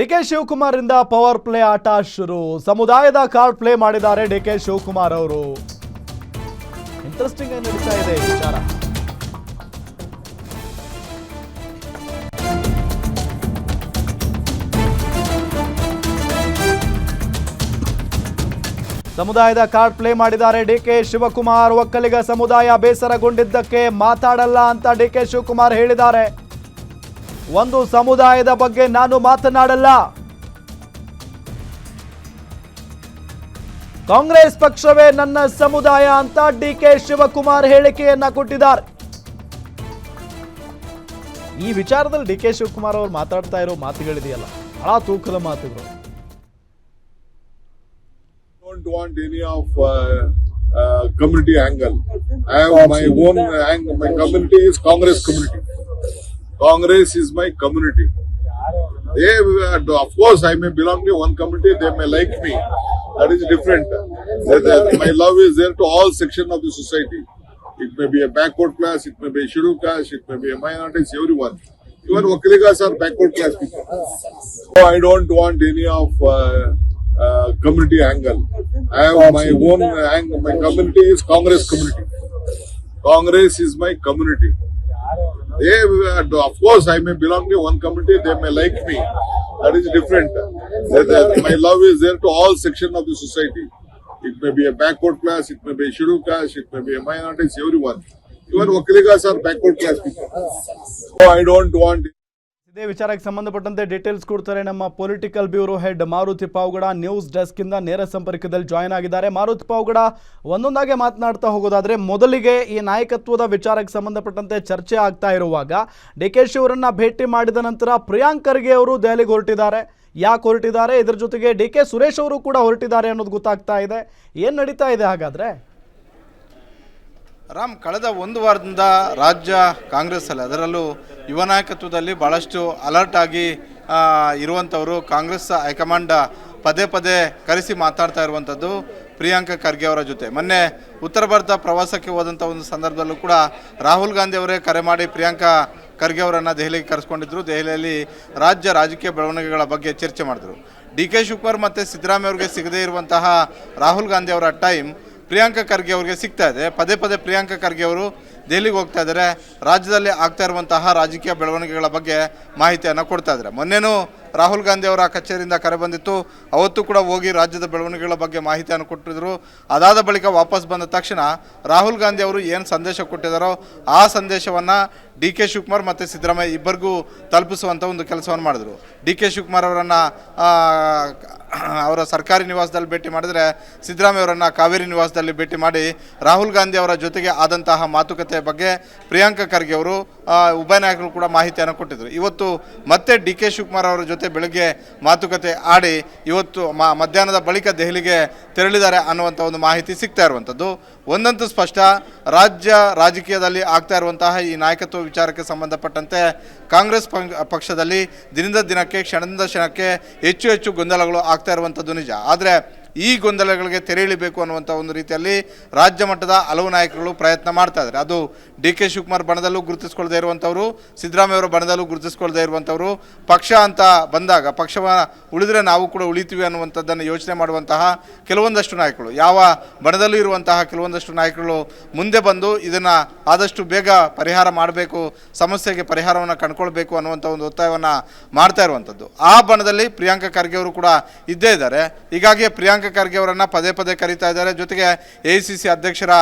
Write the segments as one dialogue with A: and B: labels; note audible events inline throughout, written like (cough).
A: D K Shivakumar ಇಂದ power play ಆಟ ಶುರು. ಸಮುದಾಯದ ಕಾರ್ಡ್ ಪ್ಲೇ ಮಾಡಿದ್ದಾರೆ ಡಿ ಕೆ ಶಿವಕುಮಾರ್ ಅವರು. ಇಂಟ್ರೆಸ್ಟಿಂಗ್ ಆಗಿ ನಡೀತಾ ಇದೆ ವಿಚಾರ. ಸಮುದಾಯದ ಕಾರ್ಡ್ ಪ್ಲೇ ಮಾಡಿದ್ದಾರೆ ಡಿ ಕೆ ಶಿವಕುಮಾರ್. ಒಕ್ಕಲಿಗ ಸಮುದಾಯ ಬೇಸರಗೊಂಡಿದ್ದಕ್ಕೆ ಮಾತಾಡಲ್ಲ ಅಂತ ಡಿ ಕೆ ಶಿವಕುಮಾರ್ ಹೇಳಿದ್ದಾರೆ. ಒಂದು ಸಮುದಾಯದ ಬಗ್ಗೆ ನಾನು ಮಾತನಾಡಲ್ಲ. ಕಾಂಗ್ರೆಸ್ ಪಕ್ಷವೇ ನನ್ನ ಸಮುದಾಯ ಅಂತ ಡಿ ಕೆ ಶಿವಕುಮಾರ್ ಹೇಳಿಕೆಯನ್ನ ಕೊಟ್ಟಿದ್ದಾರೆ. ಈ ವಿಚಾರದಲ್ಲಿ ಡಿ ಕೆ ಶಿವಕುಮಾರ್ ಅವರು ಮಾತಾಡ್ತಾ ಇರೋ ಮಾತುಗಳಿದೆಯಲ್ಲ, ಬಹಳ ತೂಕದ ಮಾತುಗಳು.
B: Angle I any my own my angle. Is Congress my Congress is my community. They, uh, of course, I may belong to one community. They may like me. That is different. My love is there to all section of the society. It may be a backward class. It may be a scheduled caste. It may be a minorities. Everyone. Even Wakiligas are backward class people. So I don't want any of uh, uh, community angle. I have my own angle. My community is Congress community. Congress is my community. They, uh, of course, I may belong to one community. They may like me. That is different. That my love is there to all section of the society. It may be a backward class. It may be a scheduled caste. It may be a minorities. Everyone. Even Wakiligas are backward class people. So I don't want.
A: ಇದೇ ವಿಚಾರಕ್ಕೆ ಸಂಬಂಧಪಟ್ಟಂತೆ details ಕೊಡ್ತಾರೆ ನಮ್ಮ political bureau head Maruti Pavagada news desk ಇಂದ ನೇರ ಸಂಪರ್ಕದಲ್ಲಿ join ಆಗಿದ್ದಾರೆ. ಮಾರುತಿ ಪಾವಗಡ, ಒಂದೊಂದಾಗೆ ಮಾತನಾಡ್ತಾ ಹೋಗೋದಾದ್ರೆ ಮೊದಲಿಗೆ ಈ ನಾಯಕತ್ವದ ವಿಚಾರಕ್ಕೆ ಸಂಬಂಧಪಟ್ಟಂತೆ ಚರ್ಚೆ ಆಗ್ತಾ ಇರುವಾಗ ಡಿ ಕೆ ಭೇಟಿ ಮಾಡಿದ ನಂತರ ಪ್ರಿಯಾಂಕ್ ಖರ್ಗೆ ಅವರು ದೆಹಲಿಗೆ ಹೊರಟಿದ್ದಾರೆ. ಯಾಕೆ ಹೊರಟಿದ್ದಾರೆ? ಇದ್ರ ಜೊತೆಗೆ ಡಿ ಕೆ ಸುರೇಶ್ ಅವರು ಕೂಡ ಹೊರಟಿದ್ದಾರೆ ಅನ್ನೋದು ಗೊತ್ತಾಗ್ತಾ ಇದೆ. ಏನು ನಡೀತಾ ಇದೆ ಹಾಗಾದ್ರೆ?
C: ರಾಮ್, ಕಳೆದ ಒಂದು ವಾರದಿಂದ ರಾಜ್ಯ ಕಾಂಗ್ರೆಸ್ಸಲ್ಲಿ ಅದರಲ್ಲೂ ಯುವ ನಾಯಕತ್ವದಲ್ಲಿ ಭಾಳಷ್ಟು ಅಲರ್ಟ್ ಆಗಿ ಇರುವಂಥವರು ಕಾಂಗ್ರೆಸ್ ಹೈಕಮಾಂಡ್ ಪದೇ ಪದೇ ಕರೆಸಿ ಮಾತಾಡ್ತಾ ಇರುವಂಥದ್ದು ಪ್ರಿಯಾಂಕಾ ಖರ್ಗೆ ಅವರ ಜೊತೆ. ಮೊನ್ನೆ ಉತ್ತರ ಭಾರತ ಪ್ರವಾಸಕ್ಕೆ ಹೋದಂಥ ಒಂದು ಸಂದರ್ಭದಲ್ಲೂ ಕೂಡ ರಾಹುಲ್ ಗಾಂಧಿ ಅವರೇ ಕರೆ ಮಾಡಿ ಪ್ರಿಯಾಂಕಾ ಖರ್ಗೆ ಅವರನ್ನು ದೆಹಲಿಗೆ ಕರೆಸ್ಕೊಂಡಿದ್ದರು ದೆಹಲಿಯಲ್ಲಿ ರಾಜ್ಯ ರಾಜಕೀಯ ಬೆಳವಣಿಗೆಗಳ ಬಗ್ಗೆ ಚರ್ಚೆ ಮಾಡಿದರು. ಡಿ ಕೆ ಶಿವಕುಮಾರ್ ಮತ್ತು ಸಿದ್ದರಾಮಯ್ಯ ಅವರಿಗೆ ಸಿಗದೇ ಇರುವಂತಹ ರಾಹುಲ್ ಗಾಂಧಿ ಅವರ ಟೈಮ್ ಪ್ರಿಯಾಂಕಾ ಖರ್ಗೆ ಅವರಿಗೆ ಸಿಗ್ತಾ ಇದೆ. ಪದೇ ಪದೇ ಪ್ರಿಯಾಂಕಾ ಖರ್ಗೆ ಅವರು ದೆಹಲಿಗೆ ಹೋಗ್ತಾ ಇದ್ದಾರೆ. ರಾಜ್ಯದಲ್ಲಿ ಆಗ್ತಾ ಇರುವಂತಹ ರಾಜಕೀಯ ಬೆಳವಣಿಗೆಗಳ ಬಗ್ಗೆ ಮಾಹಿತಿಯನ್ನು ಕೊಡ್ತಾ ಇದ್ದಾರೆ. ಮೊನ್ನೆನೂ ರಾಹುಲ್ ಗಾಂಧಿ ಅವರ ಕಚೇರಿಯಿಂದ ಕರೆ ಬಂದಿತ್ತು. ಅವತ್ತು ಕೂಡ ಹೋಗಿ ರಾಜ್ಯದ ಬೆಳವಣಿಗೆಗಳ ಬಗ್ಗೆ ಮಾಹಿತಿಯನ್ನು ಕೊಟ್ಟಿದ್ರು. ಅದಾದ ಬಳಿಕ ವಾಪಸ್ ಬಂದ ತಕ್ಷಣ ರಾಹುಲ್ ಗಾಂಧಿ ಅವರು ಏನು ಸಂದೇಶ ಕೊಟ್ಟಿದ್ದಾರೋ ಆ ಸಂದೇಶವನ್ನು ಡಿ ಕೆ ಶಿವಕುಮಾರ್ ಮತ್ತು ಸಿದ್ದರಾಮಯ್ಯ ಇಬ್ಬರಿಗೂ ತಲುಪಿಸುವಂಥ ಒಂದು ಕೆಲಸವನ್ನು ಮಾಡಿದರು. ಡಿ ಕೆ ಶಿವಕುಮಾರ್ ಅವರನ್ನು (clears throat) ಅವರ ಸರ್ಕಾರಿ ನಿವಾಸದಲ್ಲಿ ಭೇಟಿ ಮಾಡಿದರೆ ಸಿದ್ದರಾಮಯ್ಯ ಅವರನ್ನು ಕಾವೇರಿ ನಿವಾಸದಲ್ಲಿ ಭೇಟಿ ಮಾಡಿ ರಾಹುಲ್ ಗಾಂಧಿ ಅವರ ಜೊತೆಗೆ ಆದಂತಹ ಮಾತುಕತೆ ಬಗ್ಗೆ ಪ್ರಿಯಾಂಕ ಖರ್ಗೆ ಅವರು ಉಭಯ ನಾಯಕರು ಕೂಡ ಮಾಹಿತಿಯನ್ನು ಕೊಟ್ಟಿದ್ದರು ಇವತ್ತು ಮತ್ತೆ ಡಿ ಕೆ ಶಿವಕುಮಾರ್ ಅವರ ಜೊತೆ ಬೆಳಗ್ಗೆ ಮಾತುಕತೆ ಆಡಿ ಇವತ್ತು ಮಧ್ಯಾಹ್ನದ ಬಳಿಕ ದೆಹಲಿಗೆ ತೆರಳಿದ್ದಾರೆ ಅನ್ನುವಂಥ ಒಂದು ಮಾಹಿತಿ ಸಿಗ್ತಾ ಇರುವಂಥದ್ದು ಒಂದಂತೂ ಸ್ಪಷ್ಟ, ರಾಜ್ಯ ರಾಜಕೀಯದಲ್ಲಿ ಆಗ್ತಾ ಇರುವಂತಹ ಈ ನಾಯಕತ್ವ ವಿಚಾರಕ್ಕೆ ಸಂಬಂಧಪಟ್ಟಂತೆ ಕಾಂಗ್ರೆಸ್ ಪಕ್ಷದಲ್ಲಿ ದಿನದ ದಿನಕ್ಕೆ, ಕ್ಷಣದಿಂದ ಕ್ಷಣಕ್ಕೆ ಹೆಚ್ಚು ಹೆಚ್ಚು ಗೊಂದಲಗಳು ಆಗ್ತಾ ಇರುವಂಥದ್ದು ನಿಜ. ಆದರೆ ಈ ಗೊಂದಲಗಳಿಗೆ ತೆರೆ ಇಳಿಬೇಕು ಅನ್ನುವಂಥ ಒಂದು ರೀತಿಯಲ್ಲಿ ರಾಜ್ಯ ಮಟ್ಟದ ಹಲವು ನಾಯಕರುಗಳು ಪ್ರಯತ್ನ ಮಾಡ್ತಾ ಇದ್ದಾರೆ. ಅದು ಡಿ ಕೆ ಶಿವಕುಮಾರ್ ಬಣದಲ್ಲೂ ಗುರುತಿಸ್ಕೊಳ್ಳದೇ ಇರುವಂಥವ್ರು ಸಿದ್ದರಾಮಯ್ಯ ಅವರ ಬಣದಲ್ಲೂ ಗುರುತಿಸ್ಕೊಳ್ಳದೇ ಇರುವಂಥವ್ರು ಪಕ್ಷ ಅಂತ ಬಂದಾಗ, ಪಕ್ಷವ ಉಳಿದ್ರೆ ನಾವು ಕೂಡ ಉಳಿತೀವಿ ಅನ್ನುವಂಥದ್ದನ್ನು ಯೋಚನೆ ಮಾಡುವಂತಹ ಕೆಲವೊಂದಷ್ಟು ನಾಯಕರು ಯಾವ ಬಣದಲ್ಲೂ ಇರುವಂತಹ ಕೆಲವೊಂದಷ್ಟು ನಾಯಕರು ಮುಂದೆ ಬಂದು ಇದನ್ನು ಆದಷ್ಟು ಬೇಗ ಪರಿಹಾರ ಮಾಡಬೇಕು, ಸಮಸ್ಯೆಗೆ ಪರಿಹಾರವನ್ನು ಕಂಡುಕೊಳ್ಬೇಕು ಅನ್ನುವಂಥ ಒಂದು ಒತ್ತಾಯವನ್ನು ಮಾಡ್ತಾ ಇರುವಂಥದ್ದು ಆ ಬಣದಲ್ಲಿ ಪ್ರಿಯಾಂಕಾ ಖರ್ಗೆ ಅವರು ಕೂಡ ಇದ್ದೇ ಇದ್ದಾರೆ. ಹೀಗಾಗಿ ಪ್ರಿಯಾಂಕಾ ಖರ್ಗೆ ಅವರನ್ನು ಪದೇ ಪದೇ ಕರೀತಾ ಇದ್ದಾರೆ. ಜೊತೆಗೆ ಎ ಸಿ ಸಿ ಅಧ್ಯಕ್ಷರ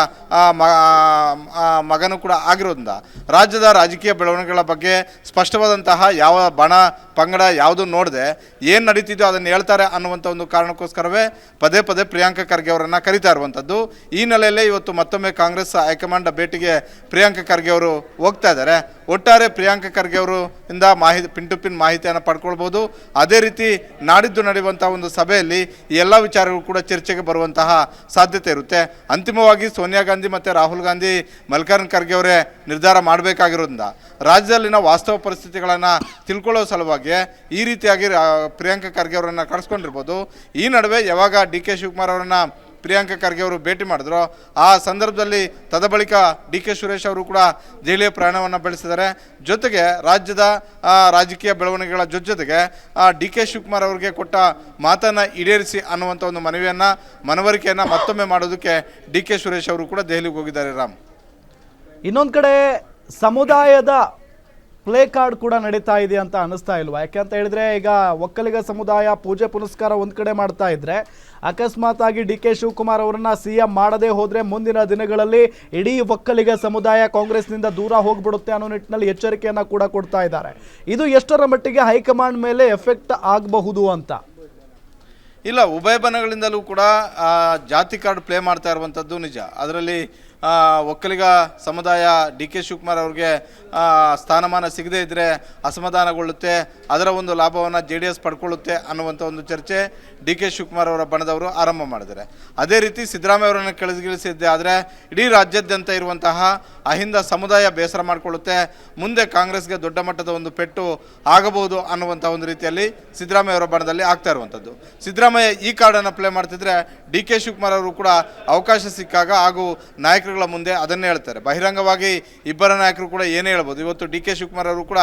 C: ಮಗನೂ ಕೂಡ ಆಗಿರೋದ್ರಿಂದ ರಾಜ್ಯದ ರಾಜಕೀಯ ಬೆಳವಣಿಗೆಗಳ ಬಗ್ಗೆ ಸ್ಪಷ್ಟವಾದಂತಹ ಯಾವ ಬಣ, ಪಂಗಡ ಯಾವುದು ನೋಡದೆ ಏನು ನಡೀತಿದೆಯೋ ಅದನ್ನು ಹೇಳ್ತಾರೆ ಅನ್ನುವಂಥ ಒಂದು ಕಾರಣಕ್ಕೋಸ್ಕರವೇ ಪದೇ ಪದೇ ಪ್ರಿಯಾಂಕ ಖರ್ಗೆ ಅವರನ್ನು ಕರೀತಾ ಇರುವಂಥದ್ದು ಈ ನೆಲೆಯಲ್ಲೇ ಇವತ್ತು ಮತ್ತೊಮ್ಮೆ ಕಾಂಗ್ರೆಸ್ ಹೈಕಮಾಂಡ್ ಭೇಟಿಗೆ ಪ್ರಿಯಾಂಕ ಖರ್ಗೆ ಅವರು ಹೋಗ್ತಾ ಇದ್ದಾರೆ. ಒಟ್ಟಾರೆ ಪ್ರಿಯಾಂಕ ಖರ್ಗೆ ಅವರು ಇಂದ ಮಾಹಿತಿ, ಪಿನ್ ಟು ಪಿನ್ ಮಾಹಿತಿಯನ್ನು ಪಡ್ಕೊಳ್ಬೋದು. ಅದೇ ರೀತಿ ನಾಡಿದ್ದು ನಡೆಯುವಂಥ ಒಂದು ಸಭೆಯಲ್ಲಿ ಎಲ್ಲ ವಿಚಾರಗಳು ಕೂಡ ಚರ್ಚೆಗೆ ಬರುವಂತಹ ಸಾಧ್ಯತೆ ಇರುತ್ತೆ. ಅಂತಿಮವಾಗಿ ಸೋನಿಯಾ ಗಾಂಧಿ ಮತ್ತು ರಾಹುಲ್ ಗಾಂಧಿ ಮಲ್ಲಿಕಾರ್ಜುನ್ ಖರ್ಗೆ ಅವರೇ ನಿರ್ಧಾರ ಮಾಡಬೇಕಾಗಿರೋದ್ರಿಂದ ರಾಜ್ಯದಲ್ಲಿನ ವಾಸ್ತವ ಪರಿಸ್ಥಿತಿಗಳನ್ನು ತಿಳ್ಕೊಳ್ಳೋ ಸಲುವಾಗಿ ಈ ರೀತಿಯಾಗಿ ಪ್ರಿಯಾಂಕಾ ಖರ್ಗೆ ಅವರನ್ನು ಕರೆಸ್ಕೊಂಡಿರ್ಬೋದು. ಈ ನಡುವೆ ಯಾವಾಗ ಡಿ ಕೆ ಶಿವಕುಮಾರ್ ಅವರನ್ನು ಪ್ರಿಯಾಂಕಾ ಖರ್ಗೆ ಅವರು ಭೇಟಿ ಮಾಡಿದ್ರು. ಆ ಸಂದರ್ಭದಲ್ಲಿ ತದಬಳಿಕ ಡಿ ಕೆ ಸುರೇಶ್ ಅವರು ಕೂಡ ದೆಹಲಿಯ ಪ್ರಯಾಣವನ್ನು ಬೆಳೆಸಿದ್ದಾರೆ. ಜೊತೆಗೆ ರಾಜ್ಯದ ರಾಜಕೀಯ ಬೆಳವಣಿಗೆಗಳ ಜೊತೆ ಜೊತೆಗೆ ಡಿ ಕೆ ಶಿವಕುಮಾರ್ ಅವರಿಗೆ ಕೊಟ್ಟ ಮಾತನ್ನು ಈಡೇರಿಸಿ ಅನ್ನುವಂಥ ಒಂದು ಮನವಿಯನ್ನು, ಮನವರಿಕೆಯನ್ನು ಮತ್ತೊಮ್ಮೆ ಮಾಡೋದಕ್ಕೆ ಡಿ ಕೆ ಸುರೇಶ್ ಅವರು ಕೂಡ ದೆಹಲಿಗೆ ಹೋಗಿದ್ದಾರೆ ರಾಮ್.
A: ಇನ್ನೊಂದು ಕಡೆ ಸಮುದಾಯದ ಪ್ಲೇ ಕಾರ್ಡ್ ಕೂಡ ನಡೀತಾ ಇದೆ ಅಂತ ಅನಿಸ್ತಾ ಇಲ್ವಾ? ಯಾಕೆ ಅಂತ ಹೇಳಿದ್ರೆ ಈಗ ಒಕ್ಕಲಿಗ ಸಮುದಾಯ ಪೂಜೆ ಪುನಸ್ಕಾರ ಒಂದು ಕಡೆ ಮಾಡ್ತಾ ಇದ್ರೆ ಅಕಸ್ಮಾತ್ ಆಗಿ ಡಿ ಕೆ ಶಿವಕುಮಾರ್ ಅವರನ್ನ ಸಿ ಎಂ ಮಾಡದೇ ಹೋದ್ರೆ ಮುಂದಿನ ದಿನಗಳಲ್ಲಿ ಇಡೀ ಒಕ್ಕಲಿಗ ಸಮುದಾಯ ಕಾಂಗ್ರೆಸ್ನಿಂದ ದೂರ ಹೋಗ್ಬಿಡುತ್ತೆ ಅನ್ನೋ ನಿಟ್ಟಿನಲ್ಲಿ ಎಚ್ಚರಿಕೆಯನ್ನು ಕೂಡ ಕೊಡ್ತಾ ಇದ್ದಾರೆ. ಇದು ಎಷ್ಟರ ಮಟ್ಟಿಗೆ ಹೈಕಮಾಂಡ್ ಮೇಲೆ ಎಫೆಕ್ಟ್ ಆಗಬಹುದು ಅಂತ?
C: ಇಲ್ಲ, ಉಭಯ ಬನಗಳಿಂದಲೂ ಕೂಡ ಜಾತಿ ಕಾರ್ಡ್ ಪ್ಲೇ ಮಾಡ್ತಾ ಇರುವಂಥದ್ದು ನಿಜ. ಅದರಲ್ಲಿ ಒಕ್ಕಲಿಗ ಸಮುದಾಯ ಡಿ ಕೆ ಶಿವಕುಮಾರ್ ಅವ್ರಿಗೆ ಸ್ಥಾನಮಾನ ಸಿಗದೇ ಇದ್ದರೆ ಅಸಮಾಧಾನಗೊಳ್ಳುತ್ತೆ, ಅದರ ಒಂದು ಲಾಭವನ್ನು ಜೆ ಡಿ ಎಸ್ ಪಡ್ಕೊಳ್ಳುತ್ತೆ ಅನ್ನುವಂಥ ಒಂದು ಚರ್ಚೆ ಡಿ ಕೆ ಶಿವಕುಮಾರ್ ಅವರ ಬಣದವರು ಆರಂಭ ಮಾಡಿದ್ದಾರೆ. ಅದೇ ರೀತಿ ಸಿದ್ದರಾಮಯ್ಯ ಅವರನ್ನು ಕೆಳಗಿಳಿಸಿದ್ದೆ ಆದರೆ ಇಡೀ ರಾಜ್ಯಾದ್ಯಂತ ಇರುವಂತಹ ಅಹಿಂದ ಸಮುದಾಯ ಬೇಸರ ಮಾಡಿಕೊಳ್ಳುತ್ತೆ, ಮುಂದೆ ಕಾಂಗ್ರೆಸ್ಗೆ ದೊಡ್ಡ ಮಟ್ಟದ ಒಂದು ಪೆಟ್ಟು ಆಗಬಹುದು ಅನ್ನುವಂಥ ಒಂದು ರೀತಿಯಲ್ಲಿ ಸಿದ್ದರಾಮಯ್ಯ ಅವರ ಬಣದಲ್ಲಿ ಆಗ್ತಾ ಇರುವಂಥದ್ದು ಸಿದ್ದರಾಮಯ್ಯ ಈ ಕಾರ್ಡನ್ನು ಪ್ಲೇ ಮಾಡ್ತಿದ್ರೆ ಡಿ ಕೆ ಶಿವಕುಮಾರ್ ಅವರು ಕೂಡ ಅವಕಾಶ ಸಿಕ್ಕಾಗ ಹಾಗೂ ನಾಯಕರುಗಳ ಮುಂದೆ ಅದನ್ನೇ ಹೇಳ್ತಾರೆ. ಬಹಿರಂಗವಾಗಿ ಇಬ್ಬರ ನಾಯಕರು ಕೂಡ ಏನೇ ಹೇಳ್ಬೋದು. ಇವತ್ತು ಡಿ ಕೆ ಶಿವಕುಮಾರ್ ಅವರು ಕೂಡ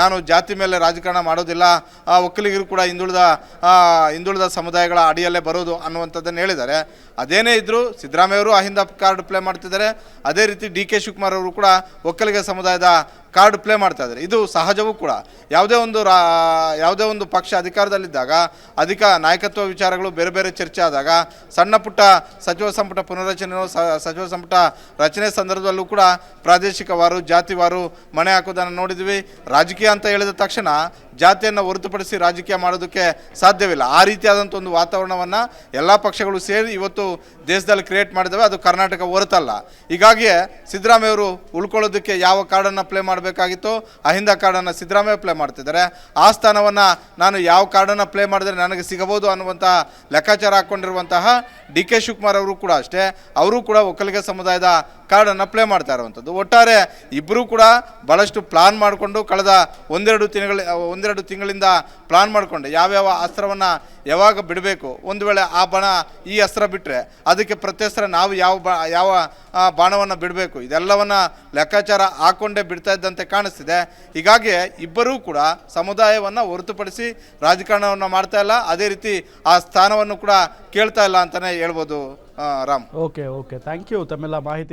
C: ನಾನು ಜಾತಿ ಮೇಲೆ ರಾಜಕಾರಣ ಮಾಡೋದಿಲ್ಲ. ಒಕ್ಕಲಿಗರು ಕೂಡ ಹಿಂದುಳಿದ ಹಿಂದುಳಿದ ಸಮುದಾಯಗಳ ಅಡಿಯಲ್ಲೇ ಬರೋದು ಅನ್ನುವಂಥದ್ದನ್ನು ಹೇಳಿದ್ದಾರೆ. ಅದೇನೇ ಇದ್ದರೂ ಸಿದ್ದರಾಮಯ್ಯವರು ಅಹಿಂದ ಕಾರ್ಡ್ ಪ್ಲೇ ಮಾಡ್ತಿದ್ದಾರೆ. ಅದೇ ರೀತಿ ಡಿ ಕೆ ಶಿವಕುಮಾರ್ ಅವರು ಕೂಡ ಒಕ್ಕಲಿಗ ಸಮುದಾಯದ ಕಾರ್ಡ್ ಪ್ಲೇ ಮಾಡ್ತಾ ಇದ್ದಾರೆ. ಇದು ಸಹಜವೂ ಕೂಡ. ಯಾವುದೇ ಒಂದು ರಾ, ಯಾವುದೇ ಒಂದು ಪಕ್ಷ ಅಧಿಕಾರದಲ್ಲಿದ್ದಾಗ, ಅಧಿಕ ನಾಯಕತ್ವ ವಿಚಾರಗಳು ಬೇರೆ ಬೇರೆ ಚರ್ಚೆ ಆದಾಗ, ಸಣ್ಣ ಪುಟ್ಟ ಸಚಿವ ಸಂಪುಟ ಪುನರ್ರಚನೆ ಸಚಿವ ಸಂಪುಟ ರಚನೆ ಸಂದರ್ಭದಲ್ಲೂ ಕೂಡ ಪ್ರಾದೇಶಿಕವಾರು, ಜಾತಿವಾರು ಮಣೆ ಹಾಕೋದನ್ನು ನೋಡಿದ್ವಿ. ರಾಜಕೀಯ ಅಂತ ಹೇಳಿದ ತಕ್ಷಣ ಜಾತಿಯನ್ನು ಹೊರತುಪಡಿಸಿ ರಾಜಕೀಯ ಮಾಡೋದಕ್ಕೆ ಸಾಧ್ಯವಿಲ್ಲ. ಆ ರೀತಿಯಾದಂಥ ಒಂದು ವಾತಾವರಣವನ್ನು ಎಲ್ಲ ಪಕ್ಷಗಳು ಸೇರಿ ಇವತ್ತು ದೇಶದಲ್ಲಿ ಕ್ರಿಯೇಟ್ ಮಾಡಿದ್ದಾವೆ ಅದು ಕರ್ನಾಟಕ ಹೊರತಲ್ಲ. ಹೀಗಾಗಿಯೇ ಸಿದ್ದರಾಮಯ್ಯವರು ಉಳ್ಕೊಳ್ಳೋದಕ್ಕೆ ಯಾವ ಕಾರ್ಡನ್ನು ಪ್ಲೇ ಮಾಡಬೇಕಾಗಿತ್ತೋ. ಅಹಿಂದ ಕಾರ್ಡನ್ನು ಸಿದ್ದರಾಮಯ್ಯ ಪ್ಲೇ ಮಾಡ್ತಿದ್ದಾರೆ. ಆ ಸ್ಥಾನವನ್ನು ನಾನು ಯಾವ ಕಾರ್ಡನ್ನು ಪ್ಲೇ ಮಾಡಿದ್ರೆ ನನಗೆ ಸಿಗಬಹುದು ಅನ್ನುವಂಥ ಲೆಕ್ಕಾಚಾರ ಹಾಕ್ಕೊಂಡಿರುವಂತಹ ಡಿ ಕೆ ಶಿವಕುಮಾರ್ ಅವರು ಕೂಡ ಅಷ್ಟೇ. ಅವರು ಕೂಡ ಒಕ್ಕಲಿಗ ಸಮುದಾಯದ ಕಾರ್ಡನ್ನು ಅಪ್ಲೈ ಮಾಡ್ತಾ ಇರುವಂಥದ್ದು. ಒಟ್ಟಾರೆ ಇಬ್ಬರೂ ಕೂಡ ಭಾಳಷ್ಟು ಪ್ಲಾನ್ ಮಾಡಿಕೊಂಡು ಕಳೆದ ಒಂದೆರಡು ತಿಂಗಳ, ಒಂದೆರಡು ತಿಂಗಳಿಂದ ಪ್ಲಾನ್ ಮಾಡಿಕೊಂಡು ಯಾವ್ಯಾವ ಅಸ್ತ್ರವನ್ನು ಯಾವಾಗ ಬಿಡಬೇಕು, ಒಂದು ವೇಳೆ ಆ ಬಾಣ ಈ ಅಸ್ತ್ರ ಬಿಟ್ಟರೆ ಅದಕ್ಕೆ ಪ್ರತ್ಯಸ್ತ್ರ ನಾವು ಯಾವ ಯಾವ ಬಾಣವನ್ನು ಬಿಡಬೇಕು, ಇದೆಲ್ಲವನ್ನು ಲೆಕ್ಕಾಚಾರ ಹಾಕ್ಕೊಂಡೇ ಬಿಡ್ತಾ ಇದ್ದಂತೆ ಕಾಣಿಸ್ತಿದೆ. ಹೀಗಾಗಿ ಇಬ್ಬರೂ ಕೂಡ ಸಮುದಾಯವನ್ನು ಹೊರತುಪಡಿಸಿ ರಾಜಕಾರಣವನ್ನು ಮಾಡ್ತಾ ಇಲ್ಲ. ಅದೇ ರೀತಿ ಆ ಸ್ಥಾನವನ್ನು ಕೂಡ ಕೇಳ್ತಾ ಇಲ್ಲ ಅಂತಲೇ ಹೇಳ್ಬೋದು Ram.
A: Okay okay thank you ತಮ್ಮೆಲ್ಲ ಮಾಹಿತಿ